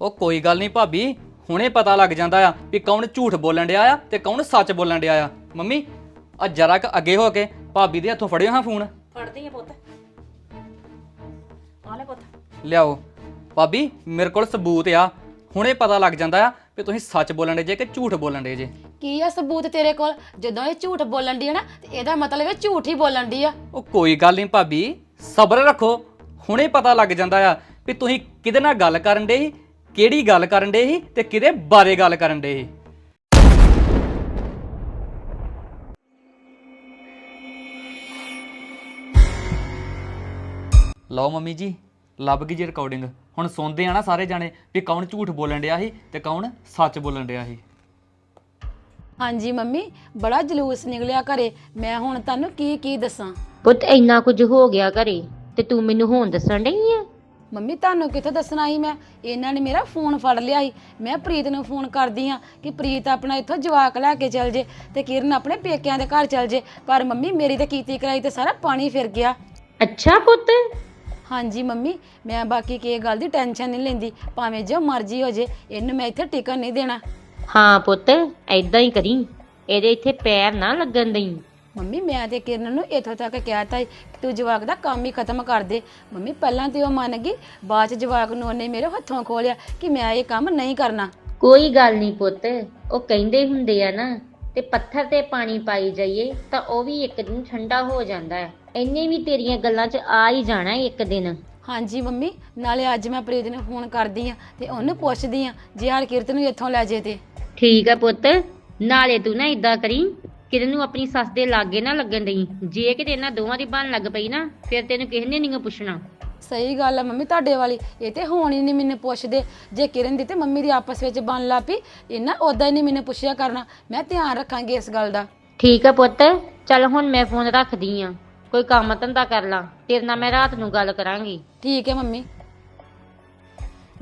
ਉਹ ਕੋਈ ਗੱਲ ਨਹੀਂ ਭਾਬੀ ਹੁਣੇ ਪਤਾ ਲੱਗ ਜਾਂਦਾ ਆ ਵੀ ਕੌਣ ਝੂਠ ਬੋਲਣ ਡਿਆ ਆ ਤੇ ਕੌਣ ਸੱਚ ਬੋਲਣ ਡਿਆ ਆ। ਮੰਮੀ ਆ ਜਰਾ ਕ ਅੱਗੇ ਹੋ ਕੇ ਭਾਬੀ ਦੇ ਹੱਥੋਂ ਫੜਿਓ ਹਾਂ ਫੋਨ? ਫੜਦੀ ਆ ਪੁੱਤ। ਆ ਲੈ ਪੁੱਤ। ਲਿਆਓ। ਭਾਬੀ ਮੇਰੇ ਕੋਲ ਸਬੂਤ ਆ। ਹੁਣੇ ਪਤਾ ਲੱਗ ਜਾਂਦਾ ਆ ਵੀ ਤੁਸੀਂ ਸੱਚ ਬੋਲਣ ਦੇ ਜੇ ਕਿ ਝੂਠ ਬੋਲਣ ਦੇ ਜੇ। ਕੀ ਆ ਸਬੂਤ ਤੇਰੇ ਕੋਲ? ਜਦੋਂ ਇਹ ਝੂਠ ਬੋਲਣ ਦੀ ਹੈ ਨਾ ਤੇ ਇਹਦਾ ਮਤਲਬ ਇਹ ਝੂਠ ਹੀ ਬੋਲਣ ਦੀ ਆ। ਉਹ ਕੋਈ ਗੱਲ ਨਹੀਂ ਭਾਬੀ ਸਬਰ ਰੱਖੋ। ਹੁਣੇ ਪਤਾ ਲੱਗ ਜਾਂਦਾ ਆ ਵੀ ਤੁਸੀਂ ਕਿਹਦੇ ਨਾਲ ਗੱਲ ਕਰਨ ਦੇ ਸੀ ਕਿਹੜੀ ਗੱਲ ਕਰਨ ਦੇ ਸੀ ਤੇ ਕਿਹਦੇ ਬਾਰੇ ਗੱਲ ਕਰਨ ਦੇ ਸੀ? ਲਓ ਮੰਮੀ ਜੀ ਲੱਭ ਗਈ ਜੀ ਰਿਕਾਰਡਿੰਗ ਹੁਣ ਸੁਣਦੇ ਆ ਨਾ ਸਾਰੇ ਜਾਣੇ ਵੀ ਕੌਣ ਝੂਠ ਬੋਲਣ ਡਿਆ ਸੀ ਤੇ ਕੌਣ ਸੱਚ ਬੋਲਣ ਡਿਆ ਸੀ। ਹਾਂਜੀ ਮੰਮੀ ਬੜਾ ਜਲੂਸ ਨਿਕਲਿਆ ਘਰੇ। ਮੈਂ ਹੁਣ ਤੁਹਾਨੂੰ ਕੀ ਕੀ ਦੱਸਾਂ? ਪੁੱਤ ਇੰਨਾ ਕੁਝ ਹੋ ਗਿਆ ਘਰੇ ਤੇ ਤੂੰ ਮੈਨੂੰ ਹੁਣ ਦੱਸਣ ਡਈ ਆ? ਮੰਮੀ ਤੁਹਾਨੂੰ ਕਿੱਥੇ ਦੱਸਣਾ ਸੀ ਮੈਂ? ਇਹਨਾਂ ਨੇ ਮੇਰਾ ਫੋਨ ਫੜ ਲਿਆ ਸੀ। ਮੈਂ ਪ੍ਰੀਤ ਨੂੰ ਫੋਨ ਕਰਦੀ ਆ ਕਿ ਪ੍ਰੀਤ ਆਪਣਾ ਇੱਥੋਂ ਜਵਾਕ ਲੈ ਕੇ ਚੱਲ ਜੇ ਤੇ ਕਿਰਨ ਆਪਣੇ ਪੇਕਿਆਂ ਦੇ ਘਰ ਚੱਲ ਜੇ। ਪਰ ਮੰਮੀ ਮੇਰੀ ਤਾਂ ਕੀਤੀ ਕਰਾਈ ਤੇ ਸਾਰਾ ਪਾਣੀ ਫਿਰ ਗਿਆ। ਅੱਛਾ ਪੁੱਤ। ਹਾਂਜੀ ਮੰਮੀ ਮੈਂ ਬਾਕੀ ਕੀ ਗੱਲ ਦੀ ਟੈਨਸ਼ਨ ਨਹੀਂ ਲੈਂਦੀ। ਭਾਵੇਂ ਜੋ ਮਰਜ਼ੀ ਹੋ ਜੇ ਇਹਨੂੰ ਮੈਂ ਇੱਥੇ ਟਿਕਣ ਨਹੀਂ ਦੇਣਾ। ਹਾਂ ਪੁੱਤ ਐਦਾਂ ਹੀ ਕਰੀ। ਇਹਦੇ ਇੱਥੇ ਪੈਰ ਨਾ ਲੱਗਣ ਦੇਈ। ਮੰਮੀ ਮੈਂ ਤੇ ਕਿਰਨ ਨੂੰ ਇੱਥੋਂ ਤੱਕ ਕਿਹਾ ਤਾ ਕਿ ਤੂੰ ਜਵਾਕ ਦਾ ਕੰਮ ਹੀ ਖਤਮ ਕਰ ਦੇ। ਮੰਮੀ ਪਹਿਲਾਂ ਤੇ ਉਹ ਮੰਨ ਗਈ ਬਾਅਦ ਚ ਜਵਾਕ ਨੂੰ ਉਹਨੇ ਮੇਰੇ ਹੱਥੋਂ ਖੋਲਿਆ ਕਿ ਮੈਂ ਇਹ ਕੰਮ ਨਹੀਂ ਕਰਨਾ। ਕੋਈ ਗੱਲ ਨਹੀਂ ਪੁੱਤ ਉਹ ਕਹਿੰਦੇ ਹੁੰਦੇ ਆ ਨਾ ਤੇ ਪੱਥਰ ਤੇ ਪਾਣੀ ਪਾਈ ਜਾਈਏ ਤਾਂ ਉਹ ਵੀ ਇੱਕ ਦਿਨ ਠੰਡਾ ਹੋ ਜਾਂਦਾ ਹੈ ਇੰਨੇ ਵੀ ਤੇਰੀਆਂ ਗੱਲਾਂ 'ਚ ਆ ਹੀ ਜਾਣਾ ਇੱਕ ਦਿਨ। ਹਾਂਜੀ ਮੰਮੀ ਨਾਲੇ ਅੱਜ ਮੈਂ ਪ੍ਰੀਤ ਨੂੰ ਫੋਨ ਕਰਦੀ ਆ ਤੇ ਉਹਨੂੰ ਪੁੱਛਦੀ ਆ ਜੇ ਹਰਕਿਰਤ ਨੂੰ ਇੱਥੋਂ ਲੈ ਜੇ ਤੇ। ਠੀਕ ਆ ਪੁੱਤ ਨਾਲੇ ਤੂੰ ਨਾ ਇਦਾਂ ਕਰੀ ਕਿਰਨ ਨੂੰ ਆਪਣੀ ਸੱਸ ਦੇ ਲਾਗੇ ਨਾ ਲੱਗਣ ਦੇਈ। ਜੇ ਕਿਤੇ ਇਹਨਾਂ ਦੋਵਾਂ ਦੀ ਬਣ ਲੱਗ ਪਈ ਨਾ ਫਿਰ ਤੈਨੂੰ ਕਿਸੇ ਨੇ ਨਹੀਂ ਪੁੱਛਣਾ। ਸਹੀ ਗੱਲ ਆ ਮੰਮੀ ਤੁਹਾਡੇ ਵਾਲੀ। ਇਹ ਤੇ ਹੁਣ ਹੀ ਨਹੀਂ ਮੈਨੂੰ ਪੁੱਛਦੇ। ਜੇ ਕਿਰਨ ਦੀ ਤੇ ਮੰਮੀ ਦੀ ਆਪਸ ਵਿੱਚ ਬਣ ਲਾ ਪਈ ਇਹਨਾਂ ਉਦਾਂ ਹੀ ਨਹੀਂ ਮੈਨੂੰ ਪੁੱਛਿਆ ਕਰਨਾ। ਮੈਂ ਧਿਆਨ ਰੱਖਾਂਗੀ ਇਸ ਗੱਲ ਦਾ। ਠੀਕ ਆ ਪੁੱਤ ਚੱਲ ਹੁਣ ਮੈਂ ਫੋਨ ਰੱਖਦੀ ਆ। ਕੋਈ ਕੰਮ ਧੰਦਾ ਕਰ ਲਾਂ ਤੇਰੇ ਨਾਲ ਮੈਂ ਰਾਤ ਨੂੰ ਗੱਲ ਕਰਾਂਗੀ। ਠੀਕ ਹੈ ਮੰਮੀ।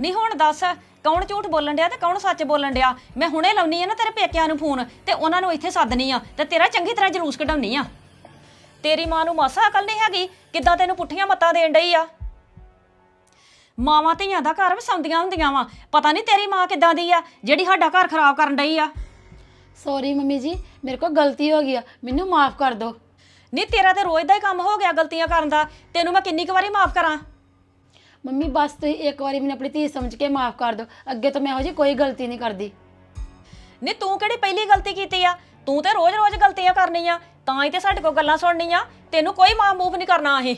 ਨਹੀਂ ਹੁਣ ਦੱਸ ਕੌਣ ਝੂਠ ਬੋਲਣ ਡਿਆ ਤੇ ਕੌਣ ਸੱਚ ਬੋਲਣ ਡਿਆ? ਮੈਂ ਹੁਣੇ ਲਾਉਣੀ ਆ ਨਾ ਤੇਰੇ ਪੇਕਿਆਂ ਨੂੰ ਫੋਨ ਤੇ ਉਹਨਾਂ ਨੂੰ ਇੱਥੇ ਸੱਦਣੀ ਆ ਤੇ ਤੇਰਾ ਚੰਗੀ ਤਰ੍ਹਾਂ ਜਲੂਸ ਕਢਾਉਣੀ ਆ। ਤੇਰੀ ਮਾਂ ਨੂੰ ਮਾਸਾ ਅਕਲ ਨਹੀਂ ਹੈਗੀ ਕਿੱਦਾਂ ਤੈਨੂੰ ਪੁੱਠੀਆਂ ਮੱਤਾਂ ਦੇਣ ਡਈ ਆ? ਮਾਵਾਂ ਧੀਆਂ ਦਾ ਘਰ ਵਸਾਉਂਦੀਆਂ ਹੁੰਦੀਆਂ ਵਾ। ਪਤਾ ਨਹੀਂ ਤੇਰੀ ਮਾਂ ਕਿੱਦਾਂ ਦੀ ਆ ਜਿਹੜੀ ਸਾਡਾ ਘਰ ਖਰਾਬ ਕਰਨ ਡਈ ਆ। ਸੌਰੀ ਮੰਮੀ ਜੀ ਮੇਰੇ ਕੋਲ ਗਲਤੀ ਹੋ ਗਈ ਆ। ਮੈਨੂੰ ਮਾਫ ਕਰ ਦਿਓ। ਨਹੀਂ ਤੇਰਾ ਤੇ ਰੋਜ਼ ਦਾ ਹੀ ਕੰਮ ਹੋ ਗਿਆ ਗਲਤੀਆਂ ਕਰਨ ਦਾ। ਤੈਨੂੰ ਮੈਂ ਕਿੰਨੀ ਕੁ ਵਾਰੀ ਮਾਫ ਕਰਾਂ? ਮੰਮੀ ਬਸ ਤੁਸੀਂ ਇੱਕ ਵਾਰੀ ਮੈਨੂੰ ਆਪਣੀ ਧੀ ਸਮਝ ਕੇ ਮਾਫ ਕਰ ਦਿਓ। ਅੱਗੇ ਤੋਂ ਮੈਂ ਇਹੋ ਜਿਹੀ ਕੋਈ ਗਲਤੀ ਨਹੀਂ ਕਰਦੀ। ਨਹੀਂ ਤੂੰ ਕਿਹੜੀ ਪਹਿਲੀ ਗਲਤੀ ਕੀਤੀ ਆ? ਤੂੰ ਤੇ ਰੋਜ਼-ਰੋਜ਼ ਗਲਤੀਆਂ ਕਰਨੀਆਂ ਤਾਂ ਹੀ ਤੇ ਸਾਡੇ ਕੋਲ ਗੱਲਾਂ ਸੁਣਨੀਆਂ। ਤੈਨੂੰ ਕੋਈ ਮਾਂ ਮੂਵ ਨਹੀਂ ਕਰਨਾ ਇਹ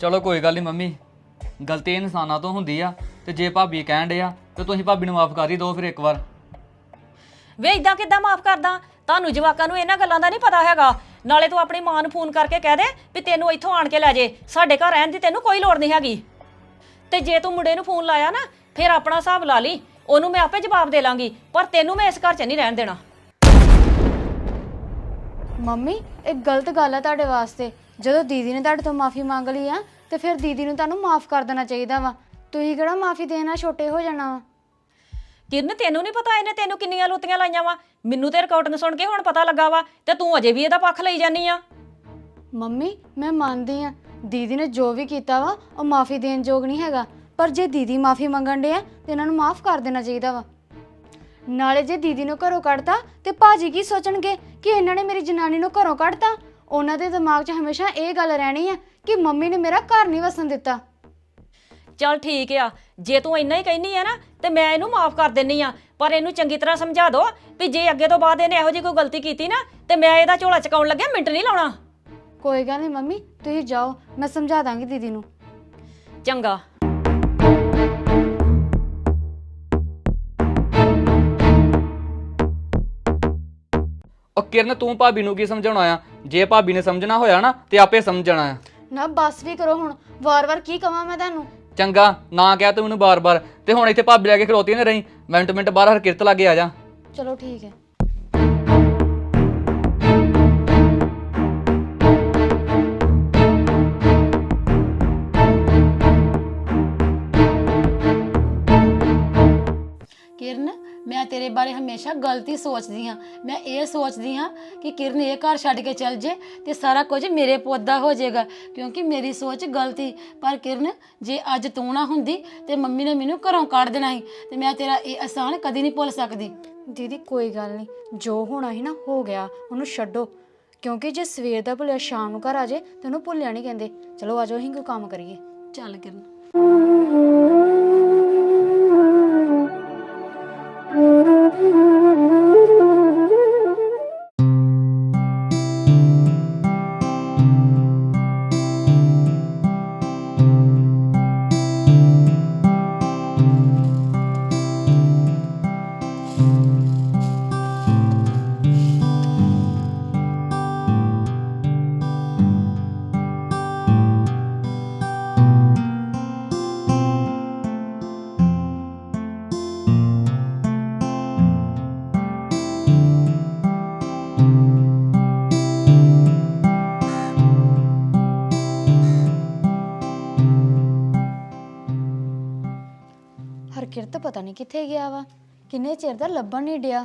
ਚਲੋ ਕੋਈ ਗੱਲ ਨਹੀਂ ਮੰਮੀ ਗਲਤੀ ਇਨਸਾਨਾਂ ਤੋਂ ਹੁੰਦੀ ਆ ਤੇ ਜੇ ਭਾਬੀ ਕਹਿਣ ਡਿਆ ਤੇ ਤੁਸੀਂ ਭਾਬੀ ਨੂੰ ਮਾਫ ਕਰ ਹੀ ਦਿਓ ਫਿਰ ਇੱਕ ਵਾਰ। ਵੇ ਇਦਾਂ ਕਿੱਦਾਂ ਮਾਫ ਕਰਦਾ? ਤੁਹਾਨੂੰ ਜਵਾਕਾਂ ਨੂੰ ਇਹਨਾਂ ਗੱਲਾਂ ਦਾ ਨਹੀਂ ਪਤਾ ਹੈਗਾ। ਨਾਲੇ ਤੂੰ ਆਪਣੀ ਮਾਂ ਨੂੰ ਫੋਨ ਕਰਕੇ ਕਹਿ ਦੇ ਵੀ ਤੈਨੂੰ ਇੱਥੋਂ ਆਣ ਕੇ ਲੈ ਜੇ। ਸਾਡੇ ਘਰ ਰਹਿਣ ਦੀ ਤੈਨੂੰ ਕੋਈ ਲੋੜ ਨਹੀਂ ਹੈਗੀ। ਤੇ ਜੇ ਤੂੰ ਮੁੰਡੇ ਨੂੰ ਫੋਨ ਲਾਇਆ ਨਾ ਫਿਰ ਆਪਣਾ ਹਿਸਾਬ ਲਾ ਲਈ। ਉਹਨੂੰ ਮੈਂ ਆਪੇ ਜਵਾਬ ਦੇ ਲਾਂਗੀ ਪਰ ਤੈਨੂੰ ਮੈਂ ਇਸ ਘਰ 'ਚ ਨਹੀਂ ਰਹਿਣ ਦੇਣਾ। ਮੰਮੀ ਇਹ ਗਲਤ ਗੱਲ ਆ ਤੁਹਾਡੇ ਵਾਸਤੇ। ਜਦੋਂ ਦੀਦੀ ਨੇ ਤੁਹਾਡੇ ਤੋਂ ਮਾਫੀ ਮੰਗ ਲਈ ਆ ਤੇ ਫਿਰ ਦੀਦੀ ਨੂੰ ਤੁਹਾਨੂੰ ਮਾਫ ਕਰ ਦੇਣਾ ਚਾਹੀਦਾ ਵਾ। ਤੁਸੀਂ ਕਿਹੜਾ ਮਾਫੀ ਦੇਣਾ ਛੋਟੇ ਹੋ ਜਾਣਾ ਵਾ? ਕਿਰਨ ਤੈਨੂੰ ਨਹੀਂ ਪਤਾ ਇਹਨੇ ਤੈਨੂੰ ਕਿੰਨੀਆਂ ਲੁੱਤੀਆਂ ਲਾਈਆਂ ਵਾ? ਮੈਨੂੰ ਤੇ ਰਿਕਾਰਡਿੰਗ ਸੁਣ ਕੇ ਹੁਣ ਪਤਾ ਲੱਗਾ ਵਾ ਤੇ ਤੂੰ ਅਜੇ ਵੀ ਇਹਦਾ ਪੱਖ ਲਈ ਜਾਨੀ ਆ। ਮੰਮੀ ਮੈਂ ਮੰਨਦੀ ਆ। ਦੀਦੀ ਨੇ ਜੋ ਵੀ ਕੀਤਾ ਵਾ, ਉਹ ਮਾਫੀ ਦੇਣ ਯੋਗ ਨਹੀਂ ਹੈਗਾ। ਪਰ ਜੇ ਦੀਦੀ ਮਾਫੀ ਮੰਗਣ ਦੇ ਆ ਤੇ ਇਹਨਾਂ ਨੂੰ ਮਾਫ ਕਰ ਦੇਣਾ ਚਾਹੀਦਾ ਵਾ। ਨਾਲੇ ਜੇ ਦੀਦੀ ਨੂੰ ਘਰੋਂ ਕੱਢਤਾ, ਤੇ ਭਾਜੀ ਕੀ ਸੋਚਣਗੇ ਕਿ ਇਹਨਾਂ ਨੇ ਮੇਰੀ ਜਨਾਨੀ ਨੂੰ ਘਰੋਂ ਕੱਢਤਾ? ਉਹਨਾਂ ਦੇ ਦਿਮਾਗ 'ਚ ਹਮੇਸ਼ਾ ਇਹ ਗੱਲ ਰਹਿਣੀ ਆ ਕਿ ਮੰਮੀ ਨੇ ਮੇਰਾ ਘਰ ਨਹੀਂ ਵਸਣ ਦਿੱਤਾ। ਚੱਲ ਠੀਕ ਆ, ਜੇ ਤੂੰ ਇੰਨਾ ਹੀ ਕਹਿਨੀ ਆ ਨਾ, ਤੇ ਮੈਂ ਇਹਨੂੰ ਮਾਫ ਕਰ ਦਿੰਨੀ ਆ। ਪਰ ਇਹਨੂੰ ਚੰਗੀ ਤਰ੍ਹਾਂ ਸਮਝਾ ਦੋ ਵੀ ਜੇ ਅੱਗੇ ਤੋਂ ਬਾਅਦ ਇਹਨੇ ਇਹੋ ਜਿਹੀ ਕੋਈ ਗਲਤੀ ਕੀਤੀ ਨਾ, ਤੇ ਮੈਂ ਇਹਦਾ ਝੋਲਾ ਚਕਾਉਣ ਲੱਗਿਆ, ਮਿੰਟ ਨਹੀਂ ਲਾਉਣਾ। ਕੋਈ ਗੱਲ ਨਹੀਂ ਮੰਮੀ ਤੁਸੀਂ ਜਾਓ ਮੈਂ ਸਮਝਾ ਦਾਂਗੀ ਦੀਦੀ ਨੂੰ। ਚੰਗਾ। ਉਹ ਕਿਰਨ ਤੂੰ ਭਾਬੀ ਨੂੰ ਕੀ ਸਮਝਾਉਣਾ ਆ? ਜੇ ਭਾਬੀ ਨੇ ਸਮਝਣਾ ਹੋਇਆ ਨਾ ਤੇ ਆਪੇ ਸਮਝਣਾ ਆ। ਨਾ ਬਸ ਵੀ ਕਰੋ ਹੁਣ ਵਾਰ-ਵਾਰ ਕੀ ਕਵਾਂ ਮੈਂ ਤੁਹਾਨੂੰ? ਚੰਗਾ ਨਾ ਕਹਿ ਤੂੰ ਮੈਨੂੰ ਬਾਰ-ਬਾਰ ਤੇ ਹੁਣ ਇੱਥੇ ਭਾਬੀ ਲੈ ਕੇ ਖਲੋਤੀ ਨਾ ਰਹੀ ਮਿੰਟ ਮਿੰਟ ਬਾਹਰ ਹਰਕਿਰਤ ਲਾਗੇ ਆ ਜਾ। ਚਲੋ ਠੀਕ ਹੈ। ਤੇਰੇ ਬਾਰੇ ਹਮੇਸ਼ਾ ਗਲਤੀ ਸੋਚਦੀ ਹਾਂ। ਮੈਂ ਇਹ ਸੋਚਦੀ ਹਾਂ ਕਿ ਕਿਰਨ ਇਹ ਘਰ ਛੱਡ ਕੇ ਚੱਲ ਜੇ ਤੇ ਸਾਰਾ ਕੁਝ ਮੇਰੇ ਪੁੱਤ ਦਾ ਹੋ ਜਾਏਗਾ ਕਿਉਂਕਿ ਮੇਰੀ ਸੋਚ ਗਲਤੀ ਪਰ ਕਿਰਨ ਜੇ ਅੱਜ ਤੂੰ ਨਾ ਹੁੰਦੀ ਤੇ ਮੰਮੀ ਨੇ ਮੈਨੂੰ ਘਰੋਂ ਕੱਢ ਦੇਣਾ ਸੀ ਤੇ ਮੈਂ ਤੇਰਾ ਇਹ ਆਸਾਨ ਕਦੀ ਨਹੀਂ ਭੁੱਲ ਸਕਦੀ। ਦੀਦੀ ਕੋਈ ਗੱਲ ਨਹੀਂ। ਜੋ ਹੋਣਾ ਸੀ ਨਾ ਹੋ ਗਿਆ। ਉਹਨੂੰ ਛੱਡੋ। ਕਿਉਂਕਿ ਜੇ ਸਵੇਰ ਦਾ ਭੁੱਲਿਆ ਸ਼ਾਮ ਨੂੰ ਘਰ ਆ ਜੇ ਤੇ ਉਹਨੂੰ ਭੁੱਲਿਆ ਨਹੀਂ ਕਹਿੰਦੇ। ਚਲੋ ਆਜੋ ਅਸੀਂ ਕੋਈ ਕੰਮ ਕਰੀਏ। ਚੱਲ ਕਿਰਨ। ਕਿਰਤ ਪਤਾ ਨਹੀਂ ਕਿੱਥੇ ਗਿਆ ਵਾ। ਕਿੰਨੇ ਚਿਰ ਦਾ ਲੱਭਣ ਨਹੀਂ ਡਿਆ।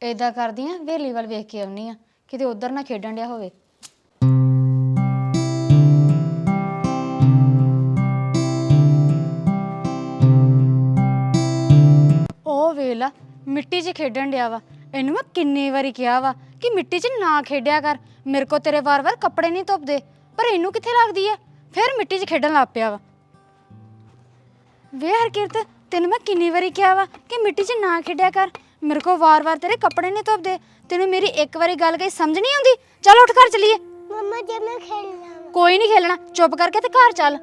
ਏਦਾਂ ਕਰਦੀ ਆ ਵੇਲੀ ਵੱਲ ਵੇਖ ਕੇ ਆਉਣੀ ਆ। ਕਿਤੇ ਉਧਰ ਨਾ ਖੇਡਣ ਡਿਆ ਹੋਵੇ। ਉਹ ਵੇਲਾ ਮਿੱਟੀ 'ਚ ਖੇਡਣ ਡਿਆ ਵਾ। ਇਹਨੂੰ ਮੈਂ ਕਿੰਨੀ ਵਾਰੀ ਕਿਹਾ ਵਾ ਕਿ ਮਿੱਟੀ 'ਚ ਨਾ ਖੇਡਿਆ ਕਰ। ਮੇਰੇ ਕੋ ਤੇਰੇ ਵਾਰ-ਵਾਰ ਕੱਪੜੇ ਨਹੀਂ ਧੁੱਪਦੇ, ਪਰ ਇਹਨੂੰ ਕਿੱਥੇ ਲੱਗਦੀ ਆ ਫਿਰ ਮਿੱਟੀ 'ਚ ਖੇਡਣ ਲੱਗ ਪਿਆ ਵਾ। ਵੇ ਹਰਕਿਰਤ ਤੈਨੂੰ ਮੈਂ ਕਿੰਨੀ ਵਾਰੀ ਕਿਹਾ ਵਾ ਕਿ ਮਿੱਟੀ 'ਚ ਨਾ ਖੇਡਿਆ ਕਰ। ਮੇਰੇ ਕੋ ਵਾਰ-ਵਾਰ ਤੇਰੇ ਕੱਪੜੇ ਨਹੀਂ ਧੋਪਦੇ। ਤੈਨੂੰ ਮੇਰੀ ਇੱਕ ਵਾਰੀ ਗੱਲ ਕਹੀ ਸਮਝ ਨਹੀਂ ਆਉਂਦੀ। ਚੱਲ ਉੱਠ ਘਰ ਚਲੀਏ। ਮੰਮਾ ਜੇ ਮੈਂ ਖੇਲਣਾ ਕੋਈ ਨਹੀਂ ਖੇਲਣਾ। ਚੁੱਪ ਕਰਕੇ ਤੇ ਘਰ ਚੱਲ।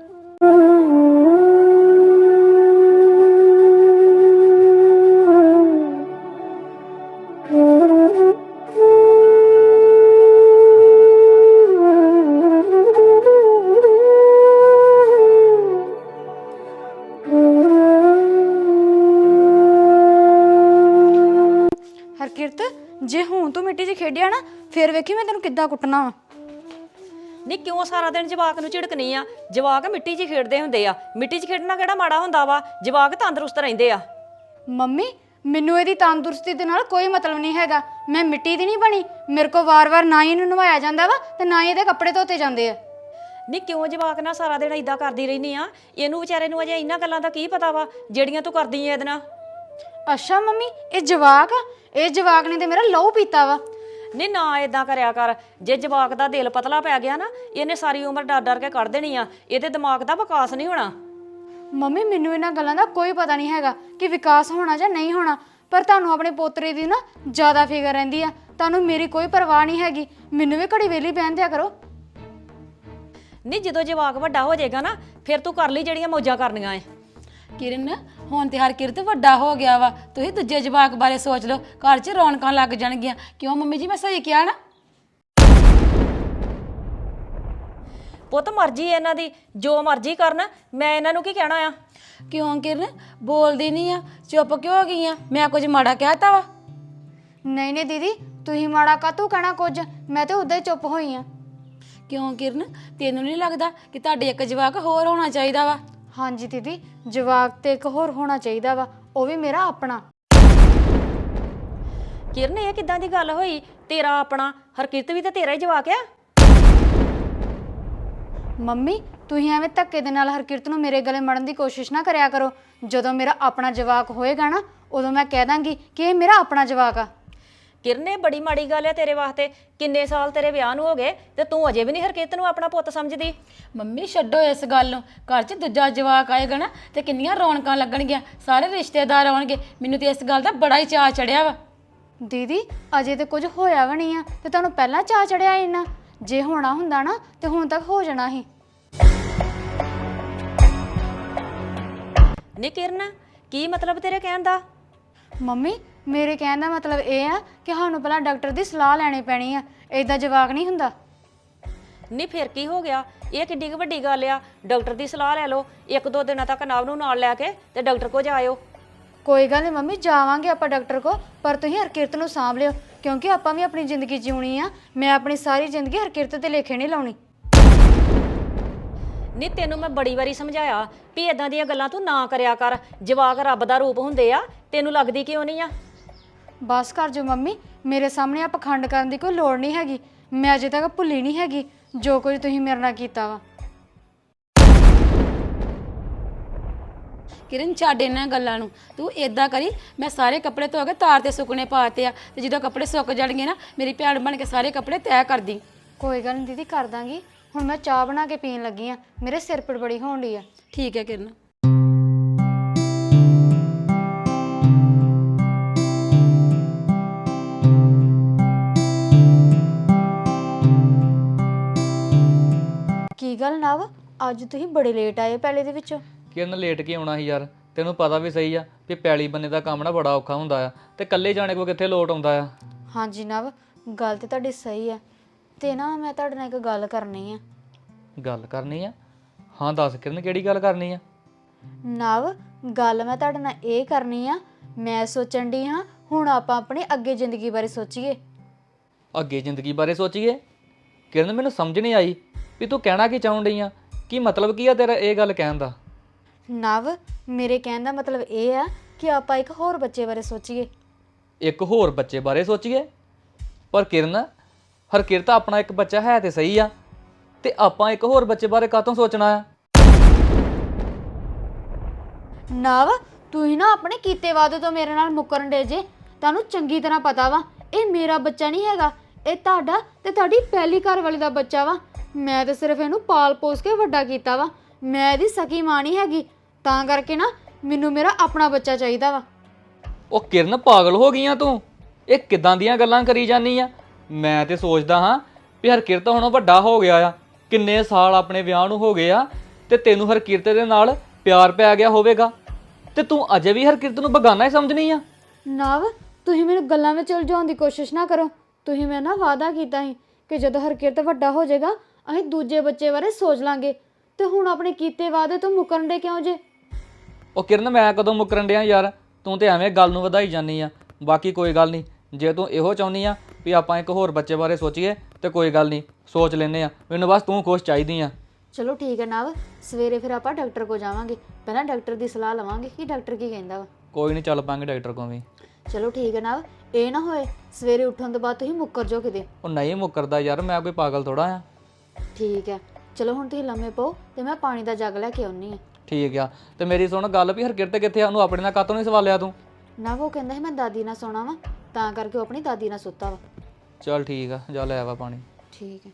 ਮਿੱਟੀ 'ਚ ਖੇਡਿਆ ਨਾ ਫਿਰ ਵੇਖੀ ਮੈਂ ਤੈਨੂੰ ਕਿੱਦਾਂ ਕੁੱਟਣਾ ਵਾ। ਨਹੀਂ ਕਿਉਂ ਸਾਰਾ ਦਿਨ ਜਵਾਕ ਨੂੰ ਝਿੜਕਣੀ ਆ? ਜਵਾਕ ਮਿੱਟੀ 'ਚ ਹੀ ਖੇਡਦੇ ਹੁੰਦੇ ਆ। ਮਿੱਟੀ 'ਚ ਖੇਡਣਾ ਕਿਹੜਾ ਮਾੜਾ ਹੁੰਦਾ ਵਾ? ਜਵਾਕ ਤੰਦਰੁਸਤ ਰਹਿੰਦੇ ਆ। ਮੰਮੀ ਮੈਨੂੰ ਇਹਦੀ ਤੰਦਰੁਸਤੀ ਦੇ ਨਾਲ ਕੋਈ ਮਤਲਬ ਨਹੀਂ ਹੈਗਾ। ਮੈਂ ਮਿੱਟੀ ਦੀ ਨਹੀਂ ਬਣੀ। ਮੇਰੇ ਕੋ ਵਾਰ-ਵਾਰ ਨਾ ਹੀ ਇਹਨੂੰ ਨਵਾਇਆ ਜਾਂਦਾ ਵਾ ਤੇ ਨਾ ਹੀ ਇਹਦੇ ਕੱਪੜੇ ਧੋਤੇ ਜਾਂਦੇ ਆ। ਨਹੀਂ ਕਿਉਂ ਜਵਾਕ ਨਾਲ ਸਾਰਾ ਦਿਨ ਇਦਾਂ ਕਰਦੀ ਰਹਿਨੀ ਆ? ਇਹਨੂੰ ਵਿਚਾਰੇ ਨੂੰ ਅਜੇ ਇਹਨਾਂ ਗੱਲਾਂ ਦਾ ਕੀ ਪਤਾ ਵਾ ਜਿਹੜੀਆਂ ਤੂੰ ਕਰਦੀ ਐ ਇਹਦੇ ਨਾਲ? ਅੱਛਾ ਮੰਮੀ ਇਹ ਜਵਾਕ ਆ। ਇਹ ਜਵਾਕ ਨੇ ਤੇ ਮੇਰਾ ਲਹੂ ਪੀਤਾ ਵਾ। ਨਹੀਂ ਨਾ ਇਦਾਂ ਕਰਿਆ ਕਰ। ਜੇ ਜਵਾਕ ਦਾ ਦਿਲ ਪਤਲਾ ਪੈ ਗਿਆ ਨਾ ਇਹਨੇ ਸਾਰੀ ਉਮਰ ਡਰ ਡਰ ਕੇ ਕੱਢ ਦੇਣੀ ਆ। ਇਹਦੇ ਦਿਮਾਗ ਦਾ ਵਿਕਾਸ ਨਹੀਂ ਹੋਣਾ। ਮੰਮੀ ਮੈਨੂੰ ਇਹਨਾਂ ਗੱਲਾਂ ਦਾ ਕੋਈ ਪਤਾ ਨਹੀਂ ਹੈਗਾ ਕਿ ਵਿਕਾਸ ਹੋਣਾ ਜਾਂ ਨਹੀਂ ਹੋਣਾ ਪਰ ਤੁਹਾਨੂੰ ਆਪਣੇ ਪੋਤਰੇ ਦੀ ਨਾ ਜ਼ਿਆਦਾ ਫਿਕਰ ਰਹਿੰਦੀ ਆ। ਤੁਹਾਨੂੰ ਮੇਰੀ ਕੋਈ ਪਰਵਾਹ ਨਹੀਂ ਹੈਗੀ। ਮੈਨੂੰ ਵੀ ਘੜੀ ਵੇਲੀ ਬਹਿਣ ਦਿਆ ਕਰੋ। ਨਹੀਂ ਜਦੋਂ ਜਵਾਕ ਵੱਡਾ ਹੋ ਜਾਏਗਾ ਨਾ ਫਿਰ ਤੂੰ ਕਰ ਲਈ ਜਿਹੜੀਆਂ ਮੌਜਾਂ ਕਰਨੀਆਂ ਐ। ਕਿਰਨ ਹੁਣ ਤੇ ਹਰ ਕਿਰਤ ਵੱਡਾ ਹੋ ਗਿਆ ਵਾ। ਤੁਸੀਂ ਦੂਜੇ ਜਵਾਕ ਬਾਰੇ ਸੋਚ ਲਓ ਘਰ 'ਚ ਰੌਣਕਾਂ ਲੱਗ ਜਾਣਗੀਆਂ। ਕਿਉਂ ਮੰਮੀ ਜੀ ਮੈਂ ਸਹੀ ਕਿਹਾ ਨਾ? ਪੁੱਤ ਮਰਜ਼ੀ ਇਹਨਾਂ ਦੀ ਜੋ ਮਰਜ਼ੀ ਕਰਨ ਮੈਂ ਇਹਨਾਂ ਨੂੰ ਕੀ ਕਹਿਣਾ ਆ? ਕਿਉਂ ਕਿਰਨ? ਬੋਲਦੀ ਨਹੀਂ ਆ ਚੁੱਪ ਕਿਉਂ ਹੋ ਗਈ ਆ? ਮੈਂ ਕੁਝ ਮਾੜਾ ਕਹਿਤਾ ਵਾ। ਨਹੀਂ ਨਹੀਂ ਦੀਦੀ ਤੁਸੀਂ ਮਾੜਾ ਕਾਤੋਂ ਕਹਿਣਾ ਕੁਝ? ਮੈਂ ਤੇ ਉਦਾਂ ਹੀ ਚੁੱਪ ਹੋਈ ਆ। ਕਿਉਂ ਕਿਰਨ? ਤੈਨੂੰ ਨਹੀਂ ਲੱਗਦਾ ਕਿ ਤੁਹਾਡੇ ਇੱਕ ਜਵਾਕ ਹੋਰ ਹੋਣਾ ਚਾਹੀਦਾ ਵਾ? ਹਾਂਜੀ ਦੀਦੀ ਜਵਾਕ ਤੇ ਇੱਕ ਹੋਰ ਹੋਣਾ ਚਾਹੀਦਾ ਵਾ ਉਹ ਵੀ ਮੇਰਾ ਆਪਣਾ। ਕਿਰਨ ਇਹ ਕਿਦਾਂ ਦੀ ਗੱਲ ਹੋਈ? ਤੇਰਾ ਆਪਣਾ ਹਰਕਿਰਤ ਵੀ ਤਾਂ ਤੇਰਾ ਹੀ ਜਵਾਕ ਆ? ਮੰਮੀ ਤੁਸੀਂ ਐਵੇਂ ਧੱਕੇ ਦੇ ਨਾਲ ਹਰਕਿਰਤ ਨੂੰ ਮੇਰੇ ਗਲੇ ਮੜਨ ਦੀ ਕੋਸ਼ਿਸ਼ ਨਾ ਕਰਿਆ ਕਰੋ। ਜਦੋਂ ਮੇਰਾ ਆਪਣਾ ਜਵਾਕ ਹੋਏਗਾ ਨਾ ਉਦੋਂ ਮੈਂ ਕਹਿ ਦਾਂਗੀ ਕਿ ਇਹ ਮੇਰਾ ਆਪਣਾ ਜਵਾਕ ਆ। ਕਿਰਨ ਇਹ ਬੜੀ ਮਾੜੀ ਗੱਲ ਹੈ ਤੇਰੇ ਵਾਸਤੇ। ਕਿੰਨੇ ਸਾਲ ਤੇਰੇ ਵਿਆਹ ਨੂੰ ਹੋ ਗਏ ਤੇ ਤੂੰ ਅਜੇ ਵੀ ਨਹੀਂ ਹਰਕਿਰਤ ਨੂੰ ਆਪਣਾ ਪੁੱਤ ਸਮਝਦੀ? ਮੰਮੀ ਛੱਡੋ ਇਸ ਗੱਲ ਨੂੰ। ਘਰ 'ਚ ਦੂਜਾ ਜਵਾਕ ਆਏਗਾ ਨਾ ਤੇ ਕਿੰਨੀਆਂ ਰੌਣਕਾਂ ਲੱਗਣਗੀਆਂ। ਸਾਰੇ ਰਿਸ਼ਤੇਦਾਰ ਆਉਣਗੇ। ਮੈਨੂੰ ਤੇ ਇਸ ਗੱਲ ਦਾ ਬੜਾ ਹੀ ਚਾਅ ਚੜਿਆ ਵਾ। ਦੀਦੀ ਅਜੇ ਤੇ ਕੁਝ ਹੋਇਆ ਵੀ ਨਹੀਂ ਆ ਤੇ ਤੁਹਾਨੂੰ ਪਹਿਲਾਂ ਚਾਹ ਚੜਿਆ ਇੰਨਾ? ਜੇ ਹੋਣਾ ਹੁੰਦਾ ਨਾ ਤੇ ਹੁਣ ਤੱਕ ਹੋ ਜਾਣਾ ਸੀ। ਨੀ ਕਿਰਨ ਕੀ ਮਤਲਬ ਤੇਰੇ ਕਹਿਣ ਦਾ? ਮੰਮੀ ਮੇਰੇ ਕਹਿਣ ਦਾ ਮਤਲਬ ਇਹ ਆ ਕਿ ਸਾਨੂੰ ਪਹਿਲਾਂ ਡਾਕਟਰ ਦੀ ਸਲਾਹ ਲੈਣੀ ਪੈਣੀ ਆ ਏਦਾਂ ਜਵਾਕ ਨਹੀਂ ਹੁੰਦਾ। ਨੀ ਫਿਰ ਕੀ ਹੋ ਗਿਆ? ਇਹ ਕਿੱਡੀ ਕੁ ਵੱਡੀ ਗੱਲ ਆ। ਡਾਕਟਰ ਦੀ ਸਲਾਹ ਲੈ ਲਓ ਇੱਕ ਦੋ ਦਿਨਾਂ ਤੱਕ ਨਵ ਨੂੰ ਨਾਲ ਲੈ ਕੇ ਤੇ ਡਾਕਟਰ ਕੋਲ ਜਾਇਓ। ਕੋਈ ਗੱਲ ਨਹੀਂ ਮੰਮੀ ਜਾਵਾਂਗੇ ਆਪਾਂ ਡਾਕਟਰ ਕੋ ਪਰ ਤੁਸੀਂ ਹਰਕਿਰਤ ਨੂੰ ਸਾਂਭ ਲਿਓ ਕਿਉਂਕਿ ਆਪਾਂ ਵੀ ਆਪਣੀ ਜ਼ਿੰਦਗੀ ਜਿਉਣੀ ਆ। ਮੈਂ ਆਪਣੀ ਸਾਰੀ ਜ਼ਿੰਦਗੀ ਹਰਕਿਰਤ ਤੇ ਲੇਖੇ ਨਹੀਂ ਲਾਉਣੀ। ਨਹੀਂ ਤੈਨੂੰ ਮੈਂ ਬੜੀ ਵਾਰੀ ਸਮਝਾਇਆ ਵੀ ਇਦਾਂ ਦੀਆਂ ਗੱਲਾਂ ਤੂੰ ਨਾ ਕਰਿਆ ਕਰ। ਜਵਾਕ ਰੱਬ ਦਾ ਰੂਪ ਹੁੰਦੇ ਆ ਤੈਨੂੰ ਲੱਗਦੀ ਕਿਉਂ ਨਹੀਂ ਆ? ਬਸ ਕਰ ਜੋ ਮੰਮੀ ਮੇਰੇ ਸਾਹਮਣੇ ਆ ਪਖੰਡ ਕਰਨ ਦੀ ਕੋਈ ਲੋੜ ਨਹੀਂ ਹੈਗੀ। ਮੈਂ ਅਜੇ ਤੱਕ ਭੁੱਲੀ ਨਹੀਂ ਹੈਗੀ ਜੋ ਕੁਝ ਤੁਸੀਂ ਮੇਰੇ ਨਾਲ ਕੀਤਾ ਵਾ। ਕਿਰਨ ਛੱਡ ਇਹਨਾਂ ਗੱਲਾਂ ਨੂੰ। ਤੂੰ ਏਦਾਂ ਕਰੀ ਮੈਂ ਸਾਰੇ ਕੱਪੜੇ ਧੋ ਕੇ ਤਾਰ ਤੇ ਸੁੱਕਣੇ ਪਾਤੇ ਆ। ਤੇ ਜਦੋਂ ਕੱਪੜੇ ਸੁੱਕ ਜਾਣਗੇ ਨਾ ਮੇਰੀ ਭੈਣ ਬਣ ਕੇ ਸਾਰੇ ਕੱਪੜੇ ਤੈਅ ਕਰਦੀ। ਕੋਈ ਗੱਲ ਨਹੀਂ ਦੀਦੀ ਕਰ ਦਾਂਗੀ। ਹੁਣ ਮੈਂ ਚਾਹ ਬਣਾ ਕੇ ਪੀਣ ਲੱਗੀ ਆ। ਮੇਰੇ ਸਿਰ ਪੀੜ ਬੜੀ ਹੋਣ ਡਈ ਆ। ਠੀਕ ਹੈ ਕਿਰਨ। ਕੀ ਗੱਲ ਨਵ? ਅੱਜ ਤੁਸੀਂ ਬੜੇ ਲੇਟ ਆਏ ਪਹਿਲੇ ਦੇ ਵਿੱਚੋਂ। ਕਿਰਨ ਲੇਟ ਕੇ ਆਉਣਾ ਸੀ ਯਾਰ? ਤੈਨੂੰ ਪਤਾ ਵੀ ਸਹੀ ਆ ਵੀ ਪੈਲੀ ਬੰਨੇ ਦਾ ਕੰਮ ਨਾ ਬੜਾ ਔਖਾ ਹੁੰਦਾ ਆ ਤੇ ਇਕੱਲੇ ਜਾਣੇ ਕੋ ਕਿੱਥੇ ਲੋਟ ਆਉਂਦਾ ਆ? ਹਾਂਜੀ ਨਵ ਗੱਲ ਤੇ ਤੁਹਾਡੀ ਸਹੀ ਆ। ਤੇ ਨਾ ਮੈਂ ਤੁਹਾਡੇ ਨਾਲ ਇੱਕ ਗੱਲ ਕਰਨੀ ਆ। ਗੱਲ ਕਰਨੀ ਆ? ਹਾਂ ਦੱਸ ਕਿਰਨ ਕਿਹੜੀ ਗੱਲ ਕਰਨੀ ਆ? ਨਵ ਗੱਲ ਮੈਂ ਤੁਹਾਡੇ ਨਾਲ ਇਹ ਕਰਨੀ ਆ ਮੈਂ ਸੋਚਣ ਦੀ ਹਾਂ ਹੁਣ ਆਪਾਂ ਆਪਣੀ ਅੱਗੇ ਜ਼ਿੰਦਗੀ ਬਾਰੇ ਸੋਚੀਏ। ਅੱਗੇ ਜ਼ਿੰਦਗੀ ਬਾਰੇ ਸੋਚੀਏ? ਕਿਰਨ ਮੈਨੂੰ ਸਮਝ ਨਹੀਂ ਆਈ। ਵੀ ਤੂੰ ਕਹਿਣਾ ਕੀ ਚਾਹੁੰ ਡਈ ਆ? ਕੀ ਮਤਲਬ ਕੀ ਆ ਤੇਰਾ ਇਹ ਗੱਲ ਕਹਿਣ ਦਾ? ਨਵ ਮੇਰੇ ਕਹਿਣ ਦਾ ਮਤਲਬ ਇਹ ਆ ਕਿ ਆਪਾਂ ਇੱਕ ਹੋਰ ਬੱਚੇ ਬਾਰੇ ਸੋਚੀਏ। ਇੱਕ ਹੋਰ ਬੱਚੇ ਬਾਰੇ ਸੋਚੀਏ? ਪਰ ਕਿਰਨ ਹਰਕਿਰਤ ਆਪਣਾ ਇੱਕ ਬੱਚਾ ਹੈ ਤੇ ਸਹੀ ਆ। ਤੇ ਆਪਾਂ ਇੱਕ ਹੋਰ ਬੱਚੇ ਬਾਰੇ ਕਾਹਤੋਂ ਸੋਚਣਾ ਆ? ਨਵ ਤੁਸੀਂ ਨਾ ਆਪਣੇ ਕੀਤੇ ਵਾਅਦੇ ਤੋਂ ਮੇਰੇ ਨਾਲ ਮੁੱਕਰਨ ਡੇ ਜੇ। ਤੁਹਾਨੂੰ ਚੰਗੀ ਤਰ੍ਹਾਂ ਪਤਾ ਵਾ ਇਹ ਮੇਰਾ ਬੱਚਾ ਨਹੀਂ ਹੈਗਾ। ਇਹ ਤੁਹਾਡਾ ਤੇ ਤੁਹਾਡੀ ਪਹਿਲੀ ਘਰ ਵਾਲੀ ਦਾ ਬੱਚਾ ਵਾ। ਮੈਂ ਤਾਂ ਸਿਰਫ ਇਹਨੂੰ ਪਾਲ ਪੋਸ ਕੇ ਵੱਡਾ ਕੀਤਾ ਵਾ। ਮੈਂ ਇਹਦੀ ਸਕੀ ਮਾਂ ਨਹੀਂ ਹੈਗੀ। ਤਾਂ ਕਰਕੇ ਨਾ ਮੈਨੂੰ ਮੇਰਾ ਆਪਣਾ ਬੱਚਾ ਚਾਹੀਦਾ ਵਾ। ਉਹ ਕਿਰਨ ਪਾਗਲ ਹੋ ਗਈ ਆ ਤੂੰ। ਇਹ ਕਿਦਾਂ ਦੀਆਂ ਗੱਲਾਂ ਕਰੀ ਜਾਨੀ ਆ? ਮੈਂ ਤੇ ਸੋਚਦਾ ਹਾਂ ਵੀ ਹਰਕਿਰਤ ਹੁਣ ਵੱਡਾ ਹੋ ਗਿਆ ਆ। ਕਿੰਨੇ ਸਾਲ ਆਪਣੇ ਵਿਆਹ ਨੂੰ ਹੋ ਗਏ ਆ ਤੇ ਤੈਨੂੰ ਹਰਕਿਰਤ ਦੇ ਨਾਲ ਪਿਆਰ ਪੈ ਗਿਆ ਹੋਵੇਗਾ। ਤੇ ਤੂੰ ਅਜੇ ਵੀ ਹਰਕਿਰਤ ਨੂੰ ਬਗਾਨਾ ਹੀ ਸਮਝਣੀ ਆ? ਨਵ ਤੁਸੀਂ ਮੈਨੂੰ ਗੱਲਾਂ ਵਿੱਚ ਉਲਝਾਉਣ ਦੀ ਕੋਸ਼ਿਸ਼ ਨਾ ਕਰੋ। ਤੁਸੀਂ ਮੇਰੇ ਨਾਲ ਵਾਅਦਾ ਕੀਤਾ ਸੀ ਕਿ ਜਦੋਂ ਹਰਕਿਰਤ ਵੱਡਾ ਹੋ ਜਾਏਗਾ ਅਸੀਂ ਦੂਜੇ ਬੱਚੇ ਬਾਰੇ ਸੋਚ ਲਾਂਗੇ। ਤੇ ਹੁਣ ਆਪਣੇ ਕੀਤੇ ਵਾਅਦੇ ਤੋਂ ਮੁਕਰਨ ਦੇ ਕਿਉਂ ਜੇ? ਉਹ ਕਿਰਨ ਮੈਂ ਕਦੋਂ ਮੁਕਰਨ ਡਿਆ ਯਾਰ? ਤੂੰ ਤੇ ਐਵੇਂ ਗੱਲ ਨੂੰ ਵਧਾਈ ਜਾਨੀ ਆ। ਬਾਕੀ ਕੋਈ ਗੱਲ ਨਹੀਂ। ਜੇ ਤੂੰ ਇਹੋ ਚਾਹੁੰਦੀ ਆ ਵੀ ਆਪਾਂ ਇੱਕ ਹੋਰ ਬੱਚੇ ਬਾਰੇ ਸੋਚੀਏ ਤੇ ਕੋਈ ਗੱਲ ਨਹੀਂ। ਸੋਚ ਲੈਨੇ ਆ। ਮੈਨੂੰ ਬਸ ਤੂੰ ਖੁਸ਼ ਚਾਹੀਦੀ ਆ। ਚਲੋ ਠੀਕ ਹੈ ਨਵ। ਸਵੇਰੇ ਫਿਰ ਆਪਾਂ ਡਾਕਟਰ ਕੋਲ ਜਾਵਾਂਗੇ। ਪਹਿਲਾਂ ਡਾਕਟਰ ਦੀ ਸਲਾਹ ਲਵਾਂਗੇ ਕਿ ਡਾਕਟਰ ਕੀ ਕਹਿੰਦਾ ਵਾ। ਕੋਈ ਨਹੀਂ ਚੱਲ ਪਾਂਗੇ ਡਾਕਟਰ ਕੋਲ ਵੀ। ਚਲੋ ਠੀਕ ਹੈ ਨਵ। ਇਹ ਨਾ ਹੋਏ ਸਵੇਰੇ ਉੱਠਣ ਤੋਂ ਬਾਅਦ ਤੁਸੀਂ ਮੁੱਕਰ ਜਾਓ ਕਿਤੇ। ਉਹ ਨਹੀਂ ਮੁਕਰਦਾ ਯਾਰ ਮੈਂ ਕੋਈ ਪਾਗਲ ਥੋੜਾ ਆ। ਠੀਕ ਹੈ। ਚਲੋ ਹੁਣ ਤੁਸੀਂ ਲੰਮੇ ਪਾਓ ਤੇ ਮੈਂ ਪਾਣੀ ਦਾ ਜੱਗ ਲੈ ਕੇ ਆਉਣੀ ਆ ਠੀਕ ਆ। ਤੇ ਮੇਰੀ ਸੁਣ ਗੱਲ ਵੀ ਹਰਕਿਰਤ ਕਿੱਥੇ ਆ? ਉਹਨੂੰ ਆਪਣੇ ਨਾਲ ਕਾਤੋਂ ਨਹੀਂ ਸਵਾਲਿਆ ਤੂੰ? ਨਵ ਉਹ ਕਹਿੰਦਾ ਸੀ ਮੈਂ ਦਾਦੀ ਨਾਲ ਸੌਣਾ ਵਾ ਤਾਂ ਕਰਕੇ ਉਹ ਆਪਣੀ ਦਾਦੀ ਨਾਲ ਸੁੱਤਾ ਵਾ। ਚੱਲ ਠੀਕ ਆ ਜਾ ਲੈ ਆਵਾ ਪਾਣੀ। ਠੀਕ ਹੈ।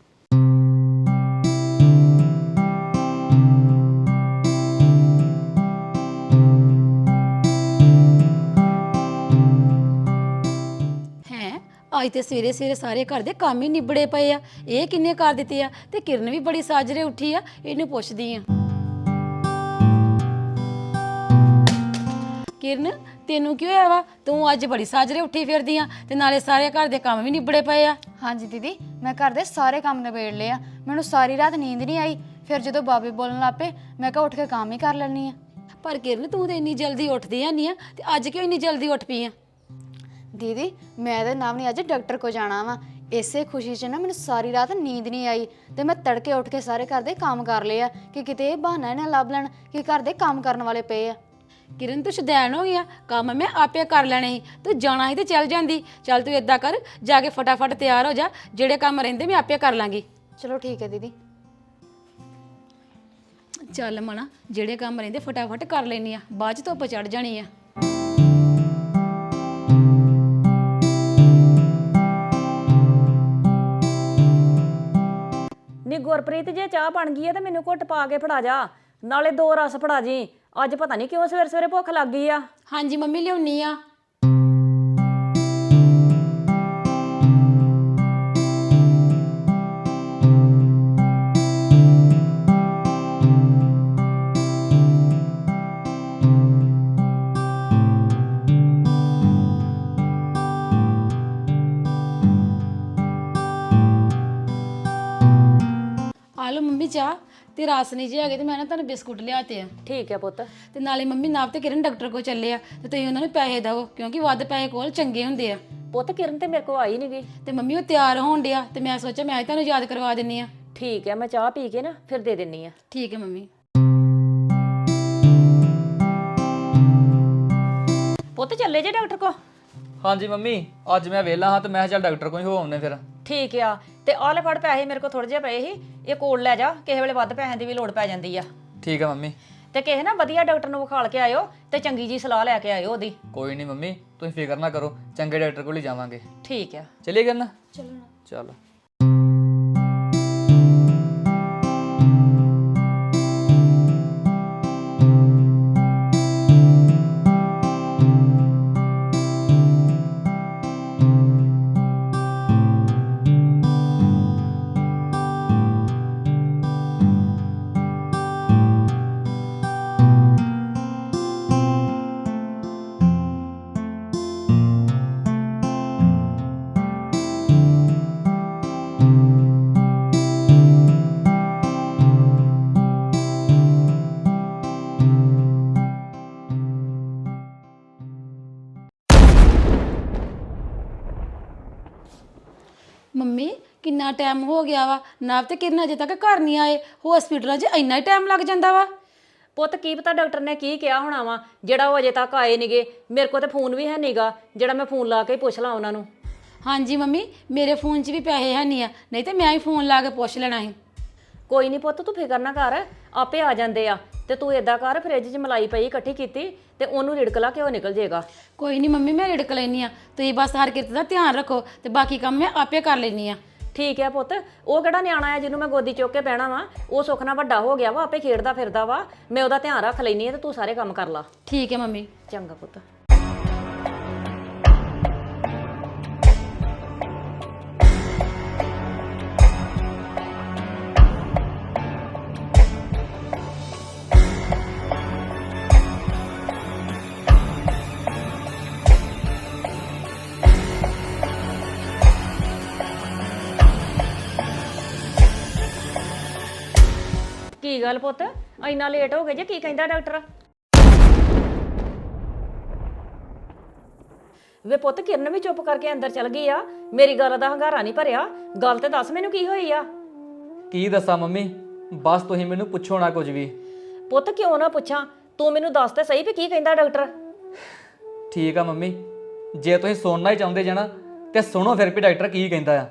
ਅੱਜ ਤੇ ਸਵੇਰੇ ਸਵੇਰੇ ਸਾਰੇ ਘਰ ਦੇ ਕੰਮ ਹੀ ਨਿਬੜੇ ਪਏ ਆ। ਇਹ ਕਿੰਨੇ ਕਰ ਦਿੱਤੇ ਆ? ਤੇ ਕਿਰਨ ਵੀ ਬੜੀ ਸਾਜਰੇ ਉੱਠੀ ਆ ਇਹਨੂੰ ਪੁੱਛਦੀ ਆ। ਕਿਰਨ ਤੈਨੂੰ ਕੀ ਹੋਇਆ ਵਾ? ਤੂੰ ਅੱਜ ਬੜੀ ਸਾਜਰੇ ਉੱਠੀ ਫਿਰਦੀ ਆ ਤੇ ਨਾਲੇ ਸਾਰੇ ਘਰ ਦੇ ਕੰਮ ਵੀ ਨਿਬੜੇ ਪਏ ਆ। ਹਾਂਜੀ ਦੀਦੀ ਮੈਂ ਘਰ ਦੇ ਸਾਰੇ ਕੰਮ ਨਿਬੇੜ ਲਏ ਆ। ਮੈਨੂੰ ਸਾਰੀ ਰਾਤ ਨੀਂਦ ਨਹੀਂ ਆਈ। ਫਿਰ ਜਦੋਂ ਬਾਬੇ ਬੋਲਣ ਲੱਪੇ ਮੈਂ ਕਿਹਾ ਉੱਠ ਕੇ ਕੰਮ ਹੀ ਕਰ ਲੈਣੀ ਆ। ਪਰ ਕਿਰਨ ਤੂੰ ਤੇ ਇੰਨੀ ਜਲਦੀ ਉੱਠਦੀ ਆ ਨਹੀਂ ਆ ਤੇ ਅੱਜ ਕਿਉਂ ਇੰਨੀ ਜਲਦੀ ਉੱਠ ਪਈ ਆ? ਦੀਦੀ ਮੈਂ ਤੇ ਨਾਮ ਨਹੀਂ ਅੱਜ ਡਾਕਟਰ ਕੋ ਜਾਣਾ ਵਾ। ਇਸੇ ਖੁਸ਼ੀ 'ਚ ਨਾ ਮੈਨੂੰ ਸਾਰੀ ਰਾਤ ਨੀਂਦ ਨਹੀਂ ਆਈ ਤੇ ਮੈਂ ਤੜਕੇ ਉੱਠ ਕੇ ਸਾਰੇ ਘਰ ਦੇ ਕੰਮ ਕਰ ਲਏ ਆ ਕਿ ਕਿਤੇ ਇਹ ਬਹਾਨਾ ਨਾ ਲੱਭ ਲੈਣ ਕਿ ਘਰ ਦੇ ਕੰਮ ਕਰਨ ਵਾਲੇ ਪਏ ਆ। ਕਿਰਨ ਤੂੰ ਸ਼ੁਦੈਣ ਹੋ ਗਿਆ। ਕੰਮ ਮੈਂ ਆਪੇ ਕਰ ਲੈਣੇ ਸੀ। ਤੂੰ ਜਾਣਾ ਸੀ ਤੇ ਚੱਲ ਜਾਂਦੀ। ਚੱਲ ਤੂੰ ਏਦਾਂ ਕਰ ਜਾ ਕੇ ਫਟਾਫਟ ਤਿਆਰ ਹੋ ਜਾ। ਜਿਹੜੇ ਕੰਮ ਰਹਿੰਦੇ ਮੈਂ ਆਪੇ ਕਰ ਲਾਂਗੀ। ਚਲੋ ਠੀਕ ਹੈ ਦੀਦੀ। ਚੱਲ ਮਣਾ ਜਿਹੜੇ ਕੰਮ ਰਹਿੰਦੇ ਫਟਾਫਟ ਕਰ ਲੈਣੀ ਆ। ਬਾਅਦ ਚ ਧੁੱਪ ਚੜ ਜਾਣੀ ਆ। ਗੁਰਪ੍ਰੀਤ, ਜੇ ਚਾਹ ਬਣ ਗਈ ਹੈ ਤੇ ਮੈਨੂੰ ਘੁੱਟ ਪਾ ਕੇ ਫੜਾ ਜਾ। ਨਾਲੇ ਦੋ ਰਸ ਫੜਾ ਜੀ। ਅੱਜ ਪਤਾ ਨਹੀਂ ਕਿਉਂ ਸਵੇਰੇ ਸਵੇਰੇ ਭੁੱਖ ਲੱਗ ਗਈ ਆ। ਹਾਂਜੀ, ਮੰਮੀ ਲਿਆਉਣੀ ਆ। ਤੇ ਰਾਸ ਨਹੀਂ ਜੇ ਹੈਗੇ ਤੇ ਮੈਂ ਨਾ ਤੁਹਾਨੂੰ ਬਿਸਕੁਟ ਲਿਆਤੇ ਆ। ਠੀਕ ਹੈ ਪੁੱਤ। ਤੇ ਨਾਲੇ ਮੰਮੀ ਨਾਪ ਤੇ ਕਿਰਨ ਡਾਕਟਰ ਕੋਲ ਚੱਲੇ ਆ ਤੇ ਤੁਸੀਂ ਉਹਨਾਂ ਨੂੰ ਪੈਸੇ ਦਿਓ ਕਿਉਂਕਿ ਵੱਧ ਪੈਸੇ ਕੋਲ ਚੰਗੇ ਹੁੰਦੇ ਆ। ਪੁੱਤ ਕਿਰਨ ਤੇ ਮੇਰੇ ਕੋ ਆਈ ਨਹੀਂ ਗਈ ਤੇ ਮੰਮੀ ਉਹ ਤਿਆਰ ਹੋਣ ਡਿਆ ਤੇ ਮੈਂ ਸੋਚਿਆ ਮੈਂ ਅੱਜ ਤੁਹਾਨੂੰ ਯਾਦ ਕਰਵਾ ਦਿੰਨੀ ਆ। ਠੀਕ ਹੈ ਮੈਂ ਚਾਹ ਪੀ ਕੇ ਨਾ ਫਿਰ ਦੇ ਦਿੰਨੀ ਆ। ਠੀਕ ਹੈ ਮੰਮੀ। ਪੁੱਤ ਚੱਲੇ ਜੇ ਡਾਕਟਰ ਕੋ ਹਾਂਜੀ ਮੰਮੀ ਅੱਜ ਮੈਂ ਵਿਹਲਾ ਹਾਂ ਤੇ ਮੈਂ ਕਿਹਾ ਚੱਲ ਡਾਕਟਰ ਕੋਲ ਹੀ ਹੋ ਆਉਂਦੇ ਫਿਰ। ਠੀਕ ਆ ਤੇ ਆਹ ਲੈ ਫੜ ਪੈਸੇ ਮੇਰੇ ਕੋਲ ਥੋੜੇ ਜਿਹੇ ਪਏ ਸੀ ਇਹ ਕੋਲ ਲੈ ਜਾ ਕਿਸੇ ਵੇਲੇ ਵੱਧ ਪੈਸਿਆਂ ਦੀ ਵੀ ਲੋੜ ਪੈ ਜਾਂਦੀ ਆ। ਠੀਕ ਆ ਮੰਮੀ। ਤੇ ਕਿਸੇ ਨਾ ਵਧੀਆ ਡਾਕਟਰ ਨੂੰ ਵਿਖਾਲ ਕੇ ਆਇਓ ਤੇ ਚੰਗੀ ਜੀ ਸਲਾਹ ਲੈ ਕੇ ਆਇਓ ਉਹਦੀ। ਕੋਈ ਨਹੀਂ ਮੰਮੀ ਤੁਸੀਂ ਫਿਕਰ ਨਾ ਕਰੋ ਚੰਗੇ ਡਾਕਟਰ ਕੋਲ ਹੀ ਜਾਵਾਂਗੇ। ਠੀਕ ਆ। ਚਲਿਏ ਕਰਨਾ ਚਲੋ ਚਲੋ। ਮੰਮੀ ਕਿੰਨਾ ਟਾਈਮ ਹੋ ਗਿਆ ਵਾ? ਨਾਬ ਤੇ ਕਿਰਨ ਅਜੇ ਤੱਕ ਘਰ ਨਹੀਂ ਆਏ। ਹਸਪੀਟਲਾਂ 'ਚ ਇੰਨਾ ਹੀ ਟਾਈਮ ਲੱਗ ਜਾਂਦਾ ਵਾ। ਪੁੱਤ ਕੀ ਪਤਾ ਡਾਕਟਰ ਨੇ ਕੀ ਕਿਹਾ ਹੋਣਾ ਵਾ? ਜਿਹੜਾ ਉਹ ਅਜੇ ਤੱਕ ਆਏ ਨਹੀਂਗੇ ਮੇਰੇ ਕੋਲ ਤੇ ਫੋਨ ਵੀ ਹੈ ਨਹੀਂਗਾ ਜਿਹੜਾ ਮੈਂ ਫੋਨ ਲਾ ਕੇ ਪੁੱਛ ਲਾਂ ਉਹਨਾਂ ਨੂੰ। ਹਾਂਜੀ ਮੰਮੀ ਮੇਰੇ ਫੋਨ 'ਚ ਵੀ ਪੈਸੇ ਹੈ ਨਹੀਂ ਆ। ਨਹੀਂ ਤੇ ਮੈਂ ਹੀ ਫੋਨ ਲਾ ਕੇ ਪੁੱਛ ਲੈਣਾ ਸੀ। ਕੋਈ ਨਹੀਂ ਪੁੱਤ ਤੂੰ ਫਿਕਰ ਨਾ ਕਰ ਆਪੇ ਆ ਜਾਂਦੇ ਆ। ਤੇ ਤੂੰ ਏਦਾਂ ਕਰ ਫ੍ਰਿਜ 'ਚ ਮਲਾਈ ਪਈ ਇਕੱਠੀ ਕੀਤੀ ਤੇ ਉਹਨੂੰ ਰਿੜਕ ਲਾ ਕੇ ਉਹ ਨਿਕਲ ਜਾਏਗਾ ਕੋਈ ਨਹੀਂ ਮੰਮੀ ਮੈਂ ਰਿੜਕ ਲੈਣੀ ਆ ਤੁਸੀਂ ਬਸ ਹਰ ਕਿਤੇ ਦਾ ਧਿਆਨ ਰੱਖੋ ਤੇ ਬਾਕੀ ਕੰਮ ਮੈਂ ਆਪੇ ਕਰ ਲੈਣੀ ਆ ਠੀਕ ਹੈ ਪੁੱਤ ਉਹ ਕਿਹੜਾ ਨਿਆਣਾ ਹੈ ਜਿਹਨੂੰ ਮੈਂ ਗੋਦੀ ਚੁੱਕ ਕੇ ਬਹਿਣਾ ਵਾ? ਉਹ ਸੁੱਖ ਨਾਲ ਵੱਡਾ ਹੋ ਗਿਆ ਵਾ ਆਪੇ ਖੇਡਦਾ ਫਿਰਦਾ ਵਾ। ਮੈਂ ਉਹਦਾ ਧਿਆਨ ਰੱਖ ਲੈਣੀ ਹੈ ਤੇ ਤੂੰ ਸਾਰੇ ਕੰਮ ਕਰ ਲਾ। ਠੀਕ ਹੈ ਮੰਮੀ। ਚੰਗਾ ਪੁੱਤ। ਕੀ ਗੱਲ ਪੁੱਤ? ਇੰਨਾ ਲੇਟ ਹੋ ਗਏ ਜੇ ਕੀ ਕਹਿੰਦਾ ਡਾਕਟਰ ਵੇ ਪੁੱਤ ਕਿਰਨ ਵੀ ਚੁੱਪ ਕਰਕੇ ਅੰਦਰ ਚਲ ਗਈ ਆ। ਮੇਰੀ ਗੱਲ ਦਾ ਹੰਗਾਰਾ ਨਹੀਂ ਭਰਿਆ। ਗੱਲ ਤੇ ਦੱਸ ਮੈਨੂੰ ਕੀ ਹੋਈ ਆ? ਕੀ ਦੱਸਾਂ ਮੰਮੀ? ਬਸ ਤੁਸੀਂ ਮੈਨੂੰ ਪੁੱਛੋ ਨਾ ਕੁਝ ਵੀ। ਪੁੱਤ ਕਿਉਂ ਨਾ ਪੁੱਛਾਂ? ਤੂੰ ਮੈਨੂੰ ਦੱਸ ਤੇ ਸਹੀ ਵੀ ਕੀ ਕਹਿੰਦਾ ਡਾਕਟਰ ਠੀਕ ਆ ਮੰਮੀ। ਜੇ ਤੁਸੀਂ ਸੁਣਨਾ ਹੀ ਚਾਹੁੰਦੇ ਜੇ ਨਾ ਤੇ ਸੁਣੋ ਫਿਰ ਵੀ ਡਾਕਟਰ ਕੀ ਕਹਿੰਦਾ ਆ।